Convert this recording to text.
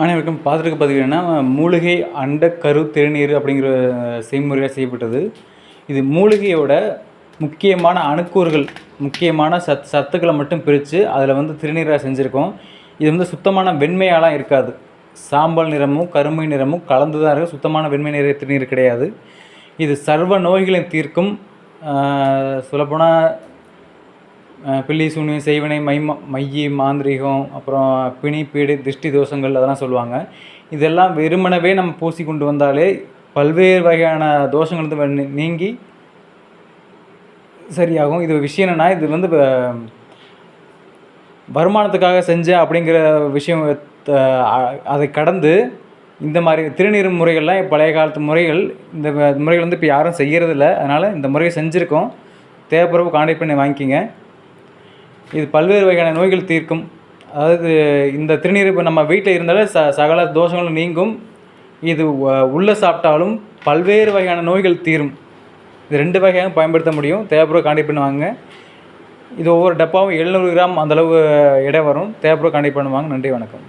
அனைவருக்கும் பார்த்துருக்க பதிவு மூலிகை அண்ட கரு திருநீர் அப்படிங்கிற செய்முறையாக செய்யப்பட்டது. இது மூலிகையோட முக்கியமான அணுக்கூறுகள் முக்கியமான சத் சத்துக்களை மட்டும் பிரித்து அதில் வந்து திருநீராக செஞ்சுருக்கோம். இது வந்து சுத்தமான வெண்மையாலாம் இருக்காது. சாம்பல் நிறமும் கருமை நிறமும் கலந்து தான் இருக்கும் சுத்தமான வெண்மை நிற திருநீர் கிடையாது. இது சர்வ நோய்களை தீர்க்கும் சொல்லப்போனால் பில்லி சூனு செய்வினை மை மையி மாந்திரீகம் அப்புறம் பிணி பீடு திருஷ்டி தோஷங்கள் அதெல்லாம் சொல்லுவாங்க. இதெல்லாம் வெறுமனவே நம்ம பூசி கொண்டு வந்தாலே பல்வேறு வகையான தோஷங்கள் வந்து நீங்கி சரியாகும். இது விஷயம் என்னென்னா இது வந்து வருமானத்துக்காக செஞ்சேன் அப்படிங்கிற விஷயம் அதை கடந்து இந்த மாதிரி திருநீர் முறைகள்லாம் பழைய காலத்து முறைகள் இந்த முறைகள் வந்து இப்போ யாரும் செய்கிறதில்ல அதனால் இந்த முறையை செஞ்சுருக்கோம். தேவைப்படுறப்ப கான்டாக்ட் பண்ணி வாங்கிக்கிங்க. இது பல்வேறு வகையான நோய்கள் தீர்க்கும். அதாவது இந்த திருநீர் இப்போ நம்ம வீட்டில் இருந்தாலே ச சகல தோஷங்களும் நீங்கும். இது உள்ளே சாப்பிட்டாலும் பல்வேறு வகையான நோய்கள் தீரும். இது ரெண்டு வகையாக பயன்படுத்த முடியும். தேவைப்படுற காண்டி பண்ணுவாங்க. இது ஒவ்வொரு டப்பாவும் எழுநூறு கிராம் அந்தளவு எடை வரும். தேவைப்படுற காண்டி பண்ணுவாங்க. நன்றி வணக்கம்.